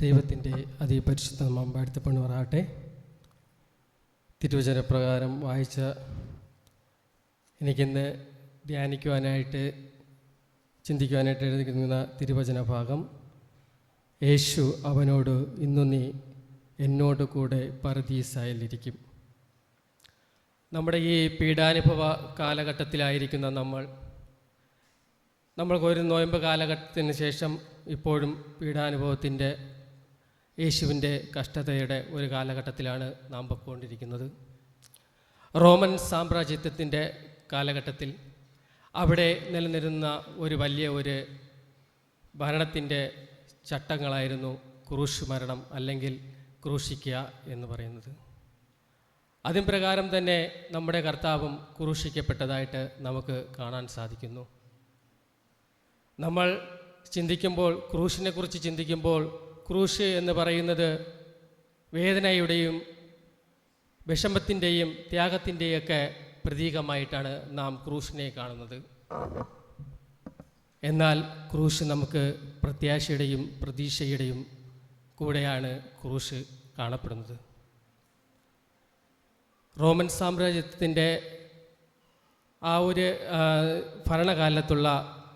ദൈവത്തിന്റെ അതിപരിശുദ്ധ പറയട്ടെ തിരുവചനപ്രകാരം വായിച്ച എനിക്കിന്ന് ധ്യാനിക്കുവാനായിട്ട് ചിന്തിക്കുവാനായിട്ട് എഴുതിക്കുന്ന തിരുവചന ഭാഗം യേശു അവനോട് ഇന്നു നീ എന്നോട് കൂടെ പരദീസായിലിരിക്കും. നമ്മുടെ ഈ പീഡാനുഭവ കാലഘട്ടത്തിലായിരിക്കുന്ന നമ്മൾ നമ്മൾക്ക് ഒരു നോയമ്പ് കാലഘട്ടത്തിന് ശേഷം ഇപ്പോഴും പീഡാനുഭവത്തിന്റെ യേശുവിന്റെ കഷ്ടതയുടെ ഒരു കാലഘട്ടത്തിലാണ് നാം പൊയ്ക്കൊണ്ടിരിക്കുന്നത്. റോമൻ സാമ്രാജ്യത്വത്തിന്റെ കാലഘട്ടത്തിൽ അവിടെ നിലനിരുന്ന ഒരു വലിയ ഒരു ഭരണത്തിന്റെ ചട്ടങ്ങളായിരുന്നു ക്രൂശ് മരണം അല്ലെങ്കിൽ ക്രൂശിക്കുക എന്ന് പറയുന്നത്. അതിൻ പ്രകാരം തന്നെ നമ്മുടെ കർത്താവും ക്രൂശിക്കപ്പെട്ടതായിട്ട് നമുക്ക് കാണാൻ സാധിക്കുന്നു. നമ്മൾ ചിന്തിക്കുമ്പോൾ ക്രൂശിനെക്കുറിച്ച് ചിന്തിക്കുമ്പോൾ ക്രൂശ് എന്ന് പറയുന്നത് വേദനയുടെയും വിഷമത്തിന്റെയും ത്യാഗത്തിന്റെയൊക്കെ പ്രതീകമായിട്ടാണ് നാം ക്രൂശിനെ കാണുന്നത്. എന്നാൽ ക്രൂശ് നമുക്ക് പ്രത്യാശയുടെയും പ്രതീക്ഷയുടെയും കൂടെയാണ് ക്രൂശ് കാണപ്പെടുന്നത്. റോമൻ സാമ്രാജ്യത്തിന്റെ ആ ഒരു ഭരണകാലത്തുള്ള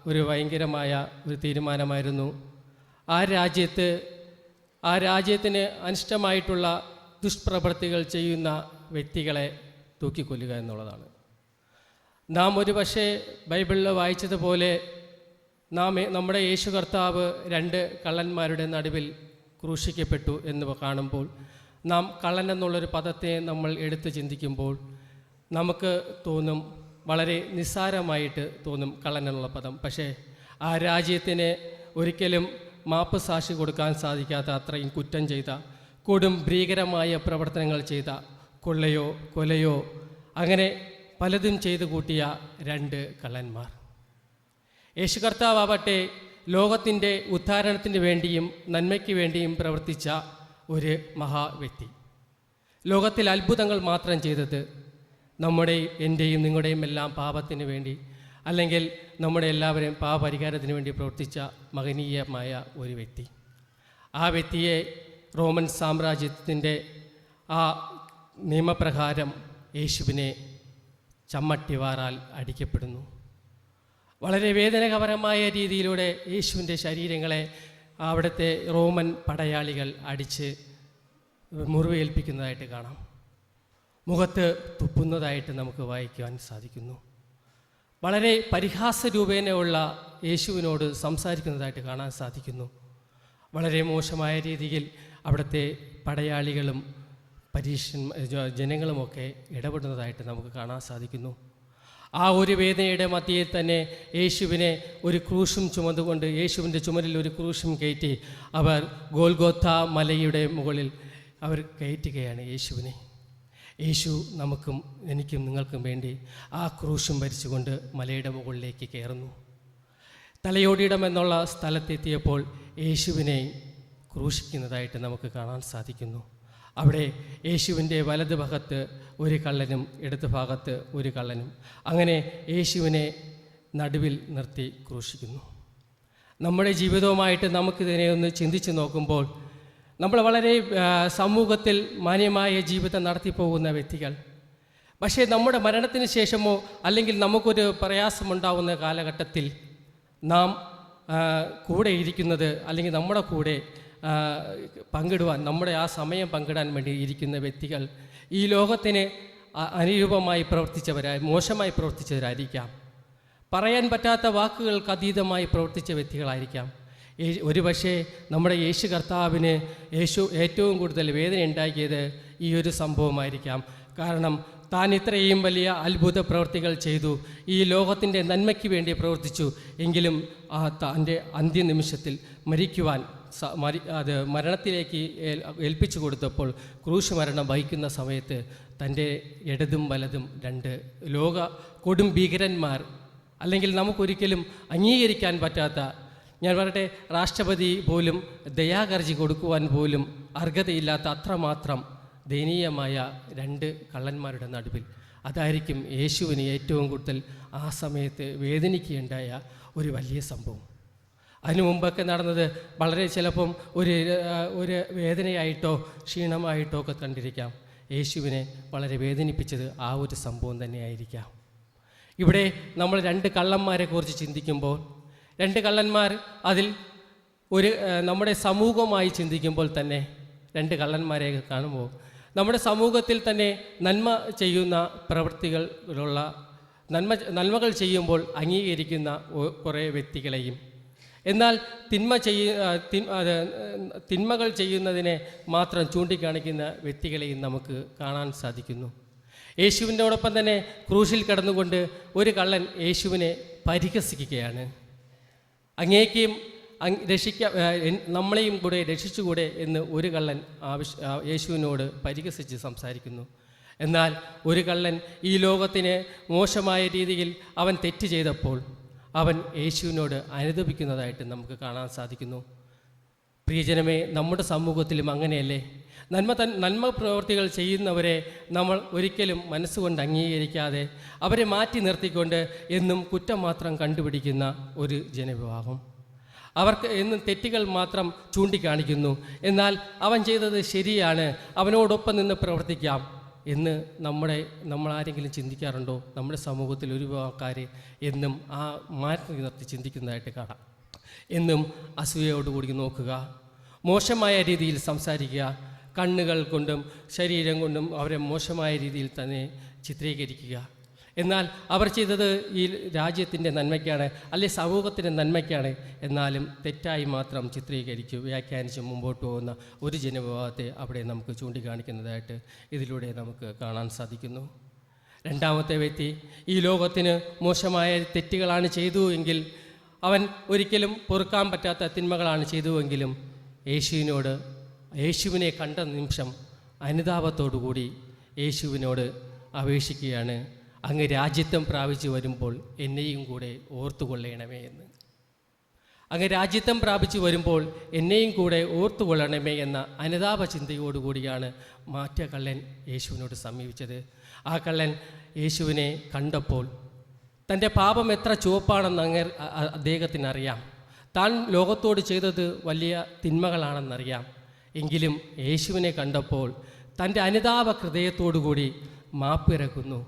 ഒരു ഭയങ്കരമായ ഒരു തീരുമാനമായിരുന്നു ആ രാജ്യത്ത് ആ രാജ്യത്തിന് അനിഷ്ടമായിട്ടുള്ള ദുഷ്പ്രവൃത്തികൾ ചെയ്യുന്ന വ്യക്തികളെ തൂക്കിക്കൊല്ലുക എന്നുള്ളതാണ്. നാം ഒരു പക്ഷേ ബൈബിളിൽ വായിച്ചതുപോലെ നാം നമ്മുടെ യേശു കർത്താവ് രണ്ട് കള്ളന്മാരുടെ നടുവിൽ ക്രൂശിക്കപ്പെട്ടു എന്ന് കാണുമ്പോൾ നാം കള്ളൻ എന്നുള്ളൊരു പദത്തെ നമ്മൾ എടുത്തു ചിന്തിക്കുമ്പോൾ നമുക്ക് തോന്നും വളരെ നിസ്സാരമായിട്ട് തോന്നും കള്ളൻ എന്നുള്ള പദം. പക്ഷേ ആ രാജ്യത്തിന് ഒരിക്കലും മാപ്പ് സാക്ഷി കൊടുക്കാൻ സാധിക്കാത്ത അത്രയും കുറ്റം ചെയ്ത കൊടും ഭീകരമായ പ്രവർത്തനങ്ങൾ ചെയ്ത കൊള്ളയോ കൊലയോ അങ്ങനെ പലതും ചെയ്തു കൂട്ടിയ രണ്ട് കള്ളന്മാർ. യേശു കർത്താവട്ടെ ലോകത്തിന്റെ ഉദ്ധാരണത്തിന് വേണ്ടിയും നന്മയ്ക്ക് വേണ്ടിയും പ്രവർത്തിച്ച ഒരു മഹാവ്യക്തി ലോകത്തിൽ അത്ഭുതങ്ങൾ മാത്രം ചെയ്തത് നമ്മുടെ എന്റെയും നിങ്ങളുടെയും എല്ലാം പാപത്തിന് വേണ്ടി അല്ലെങ്കിൽ നമ്മുടെ എല്ലാവരെയും പാപരിഹാരത്തിന് വേണ്ടി പ്രവർത്തിച്ച മഹനീയമായ ഒരു വ്യക്തി. ആ വ്യക്തിയെ റോമൻ സാമ്രാജ്യത്തിന്റെ ആ നിയമപ്രകാരം യേശുവിനെ ചമ്മട്ടിവാറാൽ അടിക്കപ്പെടുന്നു. വളരെ വേദനകരമായ രീതിയിലൂടെ യേശുവിന്റെ ശരീരങ്ങളെ അവിടുത്തെ റോമൻ പടയാളികൾ അടിച്ച് മുറിവേൽപ്പിക്കുന്നതായിട്ട് കാണാം. മുഖത്ത് തുപ്പുന്നതായിട്ട് നമുക്ക് വായിക്കുവാൻ സാധിക്കുന്നു. വളരെ പരിഹാസ രൂപേണയുള്ള യേശുവിനോട് സംസാരിക്കുന്നതായിട്ട് കാണാൻ സാധിക്കുന്നു. വളരെ മോശമായ രീതിയിൽ അവിടുത്തെ പടയാളികളും പരീക്ഷ ജനങ്ങളുമൊക്കെ ഇടപെടുന്നതായിട്ട് നമുക്ക് കാണാൻ സാധിക്കുന്നു. ആ ഒരു വേദനയുടെ മധ്യയിൽ തന്നെ യേശുവിനെ ഒരു ക്രൂശും ചുമതുകൊണ്ട് യേശുവിന്റെ ചുമലിൽ ഒരു ക്രൂശും കയറ്റി അവർ ഗോൽഗോത്ത മലയുടെ മുകളിൽ അവർ കയറ്റുകയാണ് യേശുവിനെ. യേശു നമുക്കും എനിക്കും നിങ്ങൾക്കും വേണ്ടി ആ ക്രൂശും ഭരിച്ചുകൊണ്ട് മലയുടെ മുകളിലേക്ക് കയറുന്നു. തലയോടിയിടം എന്നുള്ള സ്ഥലത്തെത്തിയപ്പോൾ യേശുവിനെ ക്രൂശിക്കുന്നതായിട്ട് നമുക്ക് കാണാൻ സാധിക്കുന്നു. അവിടെ യേശുവിന്റെ വലത് ഭാഗത്ത് ഒരു കള്ളനും ഇടത് ഭാഗത്ത് ഒരു കള്ളനും. അങ്ങനെ യേശുവിനെ നടുവിൽ നിർത്തി ക്രൂശിക്കുന്നു. നമ്മുടെ ജീവിതവുമായിട്ട് നമുക്കിതിനെ ഒന്ന് ചിന്തിച്ച് നോക്കുമ്പോൾ നമ്മൾ വളരെ സമൂഹത്തിൽ മാന്യമായ ജീവിതം നടത്തി പോകുന്ന വ്യക്തികൾ. പക്ഷേ നമ്മുടെ മരണത്തിന് ശേഷമോ അല്ലെങ്കിൽ നമുക്കൊരു പ്രയാസമുണ്ടാവുന്ന കാലഘട്ടത്തിൽ നാം കൂടെ ഇരിക്കുന്നത് അല്ലെങ്കിൽ നമ്മുടെ കൂടെ പങ്കിടുവാൻ നമ്മുടെ ആ സമയം പങ്കിടാൻ വേണ്ടി ഇരിക്കുന്ന വ്യക്തികൾ ഈ ലോകത്തിന് അനുരൂപമായി പ്രവർത്തിച്ചവരായി മോശമായി പ്രവർത്തിച്ചവരായിരിക്കാം. പറയാൻ പറ്റാത്ത വാക്കുകൾക്ക് അതീതമായി പ്രവർത്തിച്ച വ്യക്തികളായിരിക്കാം. ഏ- ഒരുപക്ഷേ നമ്മുടെ യേശു കർത്താവിന് യേശു ഏറ്റവും കൂടുതൽ വേദന ഉണ്ടാക്കിയത് ഈ ഒരു സംഭവമായിരിക്കാം. കാരണം താൻ ഇത്രയും വലിയ അത്ഭുത പ്രവൃത്തികൾ ചെയ്തു. ഈ ലോകത്തിന്റെ നന്മയ്ക്ക് വേണ്ടി പ്രവർത്തിച്ചു. എങ്കിലും ആ തന്റെ അന്ത്യനിമിഷത്തിൽ മരിക്കുവാൻ മരി അത് മരണത്തിലേക്ക് ഏൽ- ഏൽപ്പിച്ചു കൊടുത്തപ്പോൾ ക്രൂശ് മരണം വഹിക്കുന്ന സമയത്ത് തന്റെ ഇടതും വലതും രണ്ട് ലോക കൊടും ഭീകരന്മാർ അല്ലെങ്കിൽ നമുക്കൊരിക്കലും അംഗീകരിക്കാൻ പറ്റാത്ത ഞാൻ പറയട്ടെ രാഷ്ട്രപതി പോലും ദയാകർജി കൊടുക്കുവാൻ പോലും അർഹതയില്ലാത്ത അത്രമാത്രം ദയനീയമായ രണ്ട് കള്ളന്മാരുടെ നടുവിൽ. അതായിരിക്കും യേശുവിന് ഏറ്റവും കൂടുതൽ ആ സമയത്ത് വേദനിക്കുകയുണ്ടായ ഒരു വലിയ സംഭവം. അതിനു മുമ്പൊക്കെ നടന്നത് വളരെ ചിലപ്പം ഒരു ഒരു വേദനയായിട്ടോ ക്ഷീണമായിട്ടോ ഒക്കെ കണ്ടിരിക്കാം. യേശുവിനെ വളരെ വേദനിപ്പിച്ചത് ആ ഒരു സംഭവം തന്നെയായിരിക്കാം. ഇവിടെ നമ്മൾ രണ്ട് കള്ളന്മാരെ കുറിച്ച് ചിന്തിക്കുമ്പോൾ രണ്ട് കള്ളന്മാർ അതിൽ ഒരു നമ്മുടെ സമൂഹമായി ചിന്തിക്കുമ്പോൾ തന്നെ രണ്ട് കള്ളന്മാരെ കാണുമ്പോൾ നമ്മുടെ സമൂഹത്തിൽ തന്നെ നന്മ ചെയ്യുന്ന പ്രവൃത്തികളിലുള്ള നന്മ നന്മകൾ ചെയ്യുമ്പോൾ അംഗീകരിക്കുന്ന കുറേ വ്യക്തികളെയും. എന്നാൽ തിന്മ ചെയ്യ തിന്മകൾ ചെയ്യുന്നതിനെ മാത്രം ചൂണ്ടിക്കാണിക്കുന്ന വ്യക്തികളെയും നമുക്ക് കാണാൻ സാധിക്കുന്നു. യേശുവിന്റെ യേശുവിന്റെയോടൊപ്പം തന്നെ ക്രൂശിൽ കടന്നുകൊണ്ട് ഒരു കള്ളൻ യേശുവിനെ പരിഹസിക്കുകയാണ്. അങ്ങേക്കും രക്ഷിക്കാം നമ്മളെയും കൂടെ രക്ഷിച്ചുകൂടെ എന്ന് ഒരു കള്ളൻ ആവശ്യ യേശുവിനോട് പരിഹസിച്ച് സംസാരിക്കുന്നു. എന്നാൽ ഒരു കള്ളൻ ഈ ലോകത്തിന് മോശമായ രീതിയിൽ അവൻ തെറ്റ് ചെയ്തപ്പോൾ അവൻ യേശുവിനോട് അനുദപിക്കുന്നതായിട്ട് നമുക്ക് കാണാൻ സാധിക്കുന്നു. പ്രിയജനമേ നമ്മുടെ സമൂഹത്തിലും അങ്ങനെയല്ലേ? നന്മ തൻ നന്മ പ്രവൃത്തികൾ ചെയ്യുന്നവരെ നമ്മൾ ഒരിക്കലും മനസ്സുകൊണ്ട് അംഗീകരിക്കാതെ അവരെ മാറ്റി നിർത്തിക്കൊണ്ട് എന്നും കുറ്റം മാത്രം കണ്ടുപിടിക്കുന്ന ഒരു ജനവിഭാഗം. അവർക്ക് എന്നും തെറ്റുകൾ മാത്രം ചൂണ്ടിക്കാണിക്കുന്നു. എന്നാൽ അവൻ ചെയ്തത് ശരിയാണ് അവനോടൊപ്പം നിന്ന് പ്രവർത്തിക്കാം എന്ന് നമ്മുടെ നമ്മൾ ആരെങ്കിലും ചിന്തിക്കാറുണ്ടോ? നമ്മുടെ സമൂഹത്തിൽ ഒരു ആൾക്കാർ എന്നും ആ മാറ്റി നിർത്തി ചിന്തിക്കുന്നതായിട്ട് കാണാം. എന്നും അസൂയയോടുകൂടി നോക്കുക മോശമായ രീതിയിൽ സംസാരിക്കുക കണ്ണുകൾ കൊണ്ടും ശരീരം കൊണ്ടും അവരെ മോശമായ രീതിയിൽ തന്നെ ചിത്രീകരിക്കുക. എന്നാൽ അവർ ചെയ്തത് ഈ രാജ്യത്തിന്റെ നന്മയ്ക്കാണ് അല്ലെ സമൂഹത്തിന്റെ നന്മയ്ക്കാണ്. എന്നാലും തെറ്റായി മാത്രം ചിത്രീകരിച്ച് വ്യാഖ്യാനിച്ച് മുമ്പോട്ട് പോകുന്ന ഒരു ജനവിഭാഗത്തെ അവിടെ നമുക്ക് ചൂണ്ടിക്കാണിക്കുന്നതായിട്ട് ഇതിലൂടെ നമുക്ക് കാണാൻ സാധിക്കുന്നു. രണ്ടാമത്തെ വ്യക്തി ഈ ലോകത്തിന് മോശമായ തെറ്റുകളാണ് ചെയ്തു എങ്കിൽ അവൻ ഒരിക്കലും പൊറുക്കാൻ പറ്റാത്ത തിന്മകളാണ് ചെയ്തുവെങ്കിലും യേശുവിനോട് യേശുവിനെ കണ്ട നിമിഷം അനുതാപത്തോടുകൂടി യേശുവിനോട് അപേക്ഷിക്കുകയാണ്. അങ്ങ് രാജ്യത്വം പ്രാപിച്ചു വരുമ്പോൾ എന്നെയും കൂടെ ഓർത്തുകൊള്ളണമേ എന്ന്. അങ്ങ് രാജ്യത്വം പ്രാപിച്ചു വരുമ്പോൾ എന്നെയും കൂടെ ഓർത്തുകൊള്ളണമേ എന്ന അനുതാപ ചിന്തയോടുകൂടിയാണ് മാറ്റ കള്ളൻ യേശുവിനോട് സമീപിച്ചത്. ആ കള്ളൻ യേശുവിനെ കണ്ടപ്പോൾ തന്റെ പാപം എത്ര ചുവപ്പാണെന്ന് അങ്ങ് അ- അ- അദ്ദേഹത്തിന് അറിയാം താൻ ലോകത്തോട് ചെയ്തത് വലിയ തിന്മകളാണെന്നറിയാം. എങ്കിലും യേശുവിനെ കണ്ടപ്പോൾ തന്റെ അനുതാപ ഹൃദയത്തോടുകൂടി മാപ്പിറക്കുന്നു.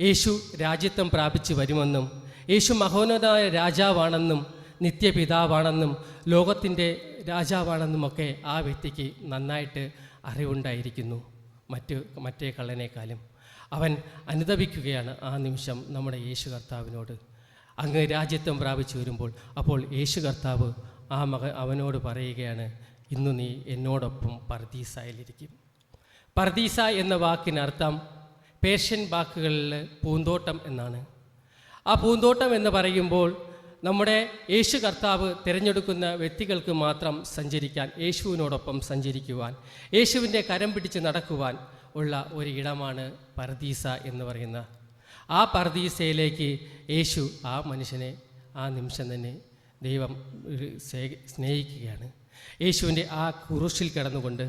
യേശു രാജ്യത്വം പ്രാപിച്ചു വരുമെന്നും യേശു മഹോന്നതായ രാജാവാണെന്നും നിത്യപിതാവാണെന്നും ലോകത്തിന്റെ രാജാവാണെന്നുമൊക്കെ ആ വ്യക്തിക്ക് നന്നായിട്ട് അറിവുണ്ടായിരിക്കുന്നു. മറ്റ് മറ്റേ കള്ളനേക്കാളും. അവൻ അനുദപിക്കുകയാണ് ആ നിമിഷം നമ്മുടെ യേശു കർത്താവിനോട്. അങ്ങ് രാജ്യത്വം പ്രാപിച്ചു വരുമ്പോൾ അപ്പോൾ യേശു കർത്താവ് ആ മക അവനോട് പറയുകയാണ് ഇന്നു നീ എന്നോടൊപ്പം പർദീസായിലിരിക്കും. പർദീസ എന്ന വാക്കിനർത്ഥം പേഷ്യൻ വാക്കുകളിൽ പൂന്തോട്ടം എന്നാണ്. ആ പൂന്തോട്ടം എന്ന് പറയുമ്പോൾ നമ്മുടെ യേശു കർത്താവ് തിരഞ്ഞെടുക്കുന്ന വ്യക്തികൾക്ക് മാത്രം സഞ്ചരിക്കാൻ യേശുവിനോടൊപ്പം സഞ്ചരിക്കുവാൻ യേശുവിന്റെ കരം പിടിച്ച് നടക്കുവാൻ ഉള്ള ഒരു ഇടമാണ് പർദീസ എന്ന് പറയുന്ന. ആ പർദീസയിലേക്ക് യേശു ആ മനുഷ്യനെ ആ നിമിഷം തന്നെ ദൈവം സ്നേഹിക്കുകയാണ്. യേശുവിന്റെ ആ കുരിശിൽ കിടന്നുകൊണ്ട്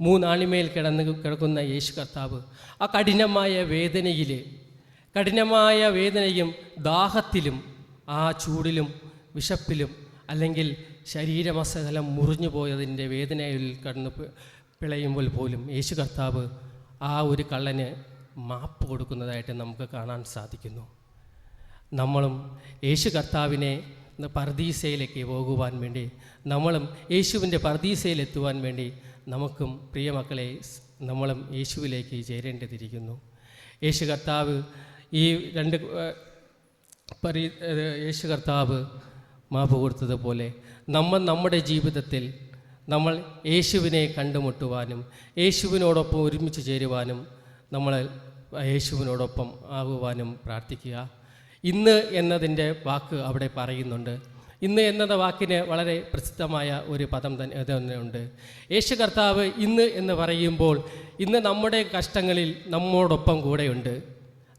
മൂന്നാണിമേൽ കിടന്ന് കിടക്കുന്ന യേശു കർത്താവ് ആ കഠിനമായ വേദനയിൽ കഠിനമായ വേദനയും ദാഹത്തിലും ആ ചൂടിലും വിശപ്പിലും അല്ലെങ്കിൽ ശരീരമസകലം മുറിഞ്ഞു പോയതിന്റെ വേദനയിൽ കടന്ന് പിളയുമ്പോൾ പോലും യേശു കർത്താവ് ആ ഒരു കള്ളന് മാപ്പ് കൊടുക്കുന്നതായിട്ട് നമുക്ക് കാണാൻ സാധിക്കുന്നു. നമ്മളും യേശു കർത്താവിനെ പർദീസയിലേക്ക് പോകുവാൻ വേണ്ടി നമ്മളും യേശുവിന്റെ പർദീസയിലെത്തുവാൻ വേണ്ടി നമുക്കും പ്രിയമക്കളെ നമ്മളും യേശുവിലേക്ക് ചേരേണ്ടതിരിക്കുന്നു. യേശു കർത്താവ് ഈ രണ്ട് പരി യേശു കർത്താവ് മാപ്പ് കൊടുത്തതുപോലെ നമ്മൾ നമ്മുടെ ജീവിതത്തിൽ നമ്മൾ യേശുവിനെ കണ്ടുമുട്ടുവാനും യേശുവിനോടൊപ്പം ഒരുമിച്ച് ചേരുവാനും നമ്മൾ യേശുവിനോടൊപ്പം ആകുവാനും പ്രാർത്ഥിക്കുക. ഇന്ന് എന്നതിന്റെ വാക്ക് അവിടെ പറയുന്നുണ്ട്. ഇന്ന് എന്ന വാക്കിന് വളരെ പ്രസിദ്ധമായ ഒരു പദം തന്നെ തന്നെ ഉണ്ട് യേശു കർത്താവ് ഇന്ന് എന്ന് പറയുമ്പോൾ ഇന്ന് നമ്മുടെ കഷ്ടങ്ങളിൽ നമ്മോടൊപ്പം കൂടെയുണ്ട്.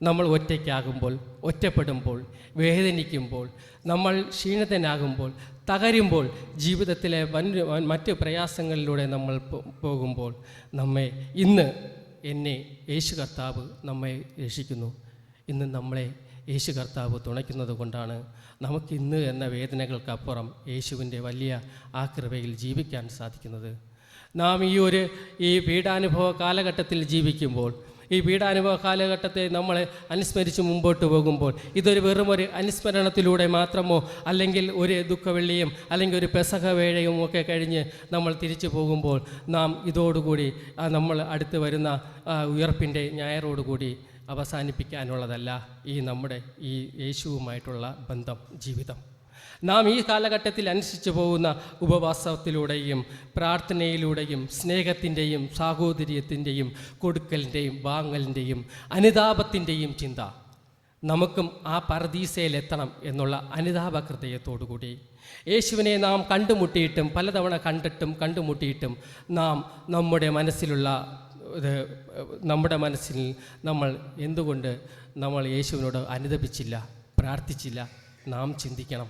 നമ്മൾ ഒറ്റയ്ക്കാകുമ്പോൾ ഒറ്റപ്പെടുമ്പോൾ വേദനിക്കുമ്പോൾ നമ്മൾ ക്ഷീണിതനാകുമ്പോൾ തകരുമ്പോൾ ജീവിതത്തിലെ വൻ- മറ്റ് പ്രയാസങ്ങളിലൂടെ നമ്മൾ പോകുമ്പോൾ നമ്മെ ഇന്ന് എന്നെ യേശു കർത്താവ് നമ്മെ രക്ഷിക്കുന്നു. ഇന്ന് നമ്മളെ യേശു കർത്താവ് തുണയ്ക്കുന്നത് കൊണ്ടാണ് നമുക്കിന്ന് എന്ന വേദനകൾക്കപ്പുറം യേശുവിന്റെ വലിയ ആ കൃപയിൽ ജീവിക്കാൻ സാധിക്കുന്നത്. നാം ഈ ഒരു ഈ പീഡാനുഭവ കാലഘട്ടത്തിൽ ജീവിക്കുമ്പോൾ ഈ പീഡാനുഭവ കാലഘട്ടത്തെ നമ്മൾ അനുസ്മരിച്ച് മുമ്പോട്ട് പോകുമ്പോൾ ഇതൊരു വെറും ഒരു അനുസ്മരണത്തിലൂടെ മാത്രമോ അല്ലെങ്കിൽ ഒരു ദുഃഖവെള്ളിയും അല്ലെങ്കിൽ ഒരു പെസഹ വേഴയും ഒക്കെ കഴിഞ്ഞ് നമ്മൾ തിരിച്ചു പോകുമ്പോൾ നാം ഇതോടുകൂടി നമ്മൾ അടുത്ത് വരുന്ന ഉയർപ്പിന്റെ ഞായറോടുകൂടി അവസാനിപ്പിക്കാനുള്ളതല്ല ഈ നമ്മുടെ ഈ യേശുവുമായിട്ടുള്ള ബന്ധം ജീവിതം. നാം ഈ കാലഘട്ടത്തിൽ അനുസരിച്ച് പോകുന്ന ഉപവാസത്തിലൂടെയും പ്രാർത്ഥനയിലൂടെയും സ്നേഹത്തിന്റെയും സാഹോദര്യത്തിന്റെയും കൊടുക്കലിന്റെയും വാങ്ങലിന്റെയും അനുതാപത്തിന്റെയും ചിന്ത നമുക്കും ആ പരദീസയിലെത്തണം എന്നുള്ള അനുതാപ ഹൃദയത്തോടുകൂടി യേശുവിനെ നാം കണ്ടുമുട്ടിയിട്ടും പലതവണ കണ്ടിട്ടും കണ്ടുമുട്ടിയിട്ടും നാം നമ്മുടെ മനസ്സിലുള്ള ഇത് നമ്മുടെ മനസ്സിൽ നമ്മൾ എന്തുകൊണ്ട് നമ്മൾ യേശുവിനോട് അനുദപിച്ചില്ല പ്രാർത്ഥിച്ചില്ല നാം ചിന്തിക്കണം.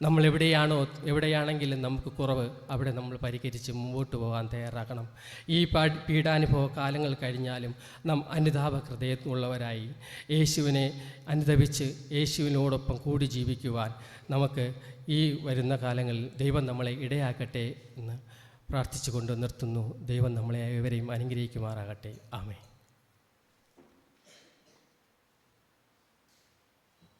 നമ്മൾ എവിടെയാണോ എവിടെയാണെങ്കിലും നമുക്ക് കുറവ് അവിടെ നമ്മൾ പരിഹരിച്ച് മുമ്പോട്ട് പോകാൻ തയ്യാറാക്കണം ഈ പീഡാനുഭവ കാലങ്ങൾ കഴിഞ്ഞാലും നാം അനുതാപ ഹൃദയത്തിലുള്ളവരായി യേശുവിനെ അനുദപിച്ച് യേശുവിനോടൊപ്പം കൂടി ജീവിക്കുവാൻ നമുക്ക് ഈ വരുന്ന കാലങ്ങളിൽ ദൈവം നമ്മളെ ഇടയാക്കട്ടെ എന്ന് പ്രാർത്ഥിച്ചുകൊണ്ട് നിർത്തുന്നു. ദൈവം നമ്മളെ ഏവരെയും അനുഗ്രഹിക്കുമാറാകട്ടെ. ആമേ